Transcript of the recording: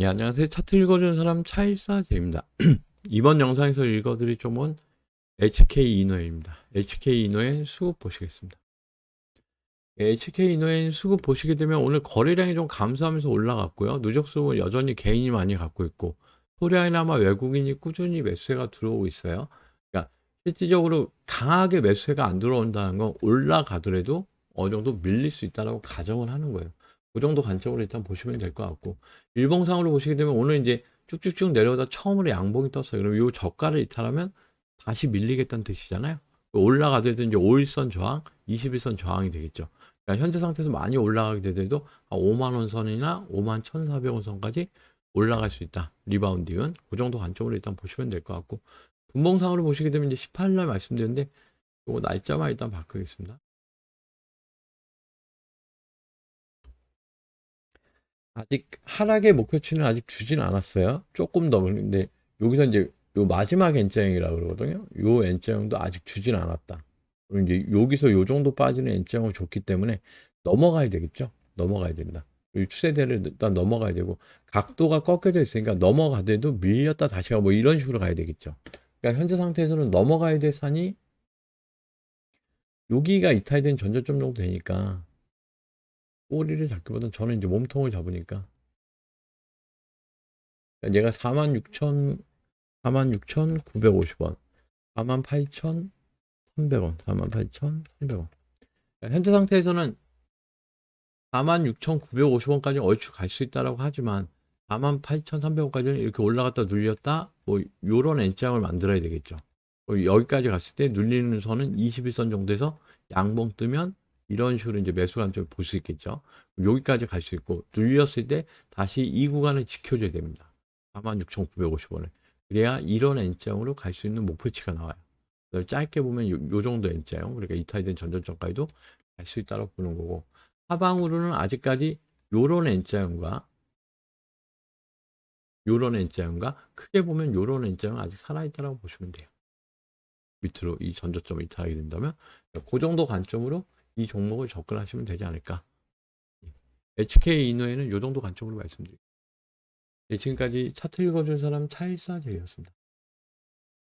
예, 안녕하세요. 차트 읽어주는 사람 차일사제입니다. 이번 영상에서 읽어드릴 종목은 HK 이노엔입니다. HK 이노엔 수급 보시겠습니다. 예, HK 이노엔 수급 보시게 되면 오늘 거래량이 좀 감소하면서 올라갔고요. 누적 수급은 여전히 개인이 많이 갖고 있고 소량이나 아마 외국인이 꾸준히 매수세가 들어오고 있어요. 그러니까 실질적으로 강하게 매수세가 안 들어온다는 건 올라가더라도 어느 정도 밀릴 수 있다라고 가정을 하는 거예요. 그 정도 관점으로 일단 보시면 될 것 같고 일봉상으로 보시게 되면 오늘 이제 쭉쭉쭉 내려오다 처음으로 양봉이 떴어요. 그럼 이 저가를 이탈하면 다시 밀리겠다는 뜻이잖아요. 올라가더라도 이제 5일선 저항, 21선 저항이 되겠죠. 그러니까 현재 상태에서 많이 올라가게 되더라도 5만 원 선이나 5만 1,400원 선까지 올라갈 수 있다. 리바운딩은 그 정도 관점으로 일단 보시면 될 것 같고 분봉상으로 보시게 되면 이제 18일 말씀드렸는데 이거 날짜만 일단 바꾸겠습니다. 아직 하락의 목표치는 아직 주진 않았어요. 조금 더 근데 여기서 이제 요 마지막 N자형이라 그러거든요. 요 N자형도 아직 주진 않았다. 그리고 이제 여기서 요 정도 빠지는 N자형을 줬기 때문에 넘어가야 되겠죠. 넘어가야 된다. 이 추세대를 일단 넘어가야 되고 각도가 꺾여져 있으니까 넘어가더라도 밀렸다 다시 가뭐 이런 식으로 가야 되겠죠. 그러니까 현재 상태에서는 넘어가야 될 산이 여기가 이탈된 전저점 정도 되니까 꼬리를 잡기보다는 저는 이제 몸통을 잡으니까. 그러니까 얘가 46,000 46,950원 48,300원 48,300원. 그러니까 현재 상태에서는 46,950원까지 얼추 갈 수 있다라고 하지만 48,300원까지는 이렇게 올라갔다 눌렸다? 뭐 요런 N장을 만들어야 되겠죠. 뭐 여기까지 갔을 때 눌리는 선은 21선 정도에서 양봉 뜨면 이런 식으로 이제 매수 관점을 볼 수 있겠죠. 여기까지 갈 수 있고 눌렸을 때 다시 이 구간을 지켜줘야 됩니다. 46,950원을. 그래야 이런 N자형으로 갈 수 있는 목표치가 나와요. 짧게 보면 요, 요 정도 N자형, 그러니까 이탈된 전전점까지도 갈 수 있다고 보는 거고 하방으로는 아직까지 요런 N자형과 요런 N자형과 크게 보면 요런 N자형은 아직 살아있다고 보시면 돼요. 밑으로 이 전저점을 이탈하게 된다면 그 정도 관점으로 이 종목을 접근하시면 되지 않을까. HK 이노에는 이 정도 관점으로 말씀드립니다. 네, 지금까지 차트 읽어준 사람 차일사제였습니다.